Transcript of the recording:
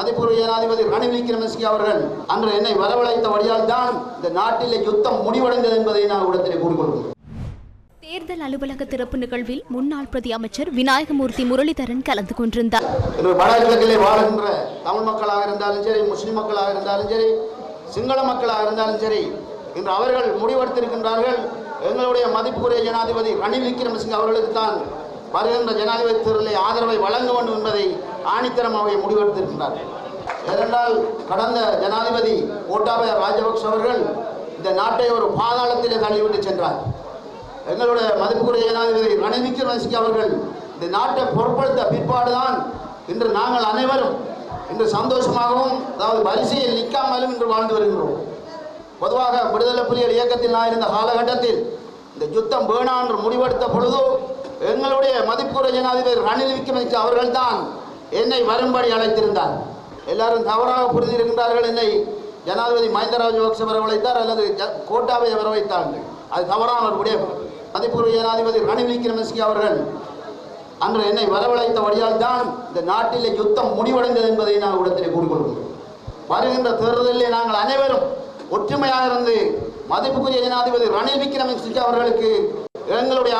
மதிப்புரிய ஜனாதிபதி ரணில் விக்ரமசிங்கே அவர்கள் அன்று என்னை வரவழைத்த வழியால் தான் இந்த நாட்டிலே யுத்தம் முடிவடைந்தது என்பதை நான் இடத்திலே கூறிக்கொள்கிறேன். தேர்தல் அலுவலக திறப்பு நிகழ்வில் முன்னாள் பிரதி அமைச்சர் விநாயகமூர்த்தி முரளிதரன் கலந்து கொண்டிருந்தார். வடகிழக்கிலே வாழுகின்ற தமிழ் மக்களாக இருந்தாலும் சரி முஸ்லிம் மக்களாக இருந்தாலும் சரி சிங்கள மக்களாக இருந்தாலும் சரி இன்று அவர்கள் முடிவெடுத்திருக்கின்றார்கள். எங்களுடைய மதிப்புக்குரிய ஜனாதிபதி ரணில் விக்ரமசிங்க அவர்களுக்கு தான் வருகின்ற ஜனாதிபதி தேர்தலில் ஆதரவை வழங்க வேண்டும் என்பதை ஆணித்தரமாக முடிவெடுத்திருக்கிறார் ஏனென்றால் கடந்த ஜனாதிபதி கோட்டாபய ராஜபக்ஷ அவர்கள் இந்த நாட்டை ஒரு பாதாளத்திலே தள்ளிவிட்டு சென்றார். எங்களுடைய மதிப்புக்குரிய ஜனாதிபதி ரணில் விக்ரமசிங்க அவர்கள் இந்த நாட்டை பொருட்படுத்த பிற்பாடுதான் இன்று நாங்கள் அனைவரும் இன்று சந்தோஷமாகவும் அதாவது வரிசையில் நிற்காமலும் இன்று வாழ்ந்து வருகின்றோம். பொதுவாக விடுதலை புலிகள் இயக்கத்தில் நான் இருந்த காலகட்டத்தில் இந்த யுத்தம் வேணா என்று முடிவெடுத்த பொழுதோ எங்களுடைய மதிப்புக்குரிய ஜனாதிபதி ரணில் விக்ரமசிங்கே அவர்கள்தான் என்னை வரும்படி அழைத்திருந்தார். எல்லாரும் தவறாக புரிந்திருக்கின்றார்கள் என்னை ஜனாதிபதி மஹிந்த ராஜபக்ஷ வரவழைத்தார் அல்லது கோட்டாவை வரவைத்தார்கள் வர வைத்தார்கள் அது தவறான ஒரு விடயம். மதிப்புக்குரிய ஜனாதிபதி ரணில் விக்ரமசிங்க அவர்கள் அன்று என்னை வரவழைத்த வழியால் தான் இந்த நாட்டிலே யுத்தம் முடிவடைந்தது என்பதை நான் உடத்திலே கூறிக்கொள்கிறேன். வருகின்ற தேர்தலிலே நாங்கள் அனைவரும் ஒற்றுமையாக இருந்து மதிப்புக்குரிய ஜனாதிபதி ரணில் விக்ரமசிங்க அவர்களுக்கு எங்களுடைய